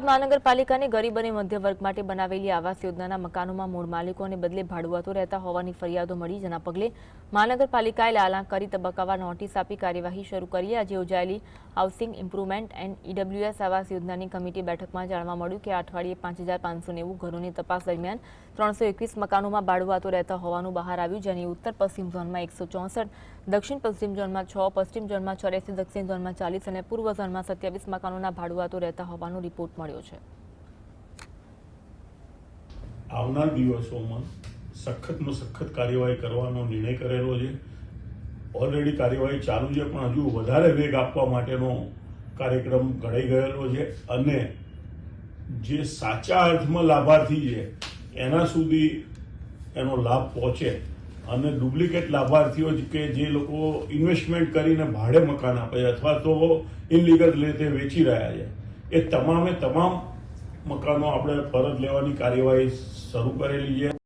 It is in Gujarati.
મહાનગરપાલિકાની ગરીબ અને મધ્ય વર્ગ માટે બનાવેલી આવાસ યોજનાના મકાનોમાં મૂળ માલિકોને બદલે ભાડુઆતો રહેતા હોવાની ફરિયાદો મળી જેના પગલે મહાનગરપાલિકાએ લાલા કરી તબક્કાવાર નોટિસ આપી કાર્યવાહી શરૂ કરી આજે યોજાયેલી હાઉસિંગ ઇમ્પ્રુવમેન્ટ એન્ડ ઈડબ્લ્યુએસ આવાસ યોજનાની કમિટી બેઠકમાં જાણવા મળ્યું કે આ અઠવાડિયે પાંચ હજાર પાંચસો નેવું ઘરોની તપાસ દરમિયાન ત્રણસો એકવીસ મકાનોમાં ભાડુઆતો રહેતા હોવાનું બહાર આવ્યું જેની ઉત્તર પશ્ચિમ ઝોનમાં એકસો ચોસઠ દક્ષિણ પશ્ચિમ ઝોનમાં છ પશ્ચિમ ઝોનમાં ચોર્યાસી દક્ષિણ ઝોનમાં ચાલીસ અને પૂર્વ ઝોનમાં સત્યાવીસ મકાનોના ભાડુઆતો રહેતા હોવાનો રિપોર્ટ મળ્યો છે. આવનાર દિવસોમાં સખતમાં સખત કાર્યવાહી કરવાનો નિર્ણય કરેલો છે. ઓલરેડી કાર્યવાહી ચાલુ છે, પણ હજુ વધારે વેગ આપવા માટેનો કાર્યક્રમ ઘડાઈ ગયેલો છે અને જે સાચા અર્થમાં લાભાર્થી છે, એના સુધી એનો લાભ પહોંચે અને ડુપ્લિકેટ લાભાર્થીઓ કે જે લોકો ઇન્વેસ્ટમેન્ટ કરીને ભાડે મકાન આપે છે અથવા તો ઇનલીગલ રીતે વેચી રહ્યા છે. એ તમામે તમામ મકાનો આપણે ફરજ લેવાની કાર્યવાહી શરૂ કરેલી છે.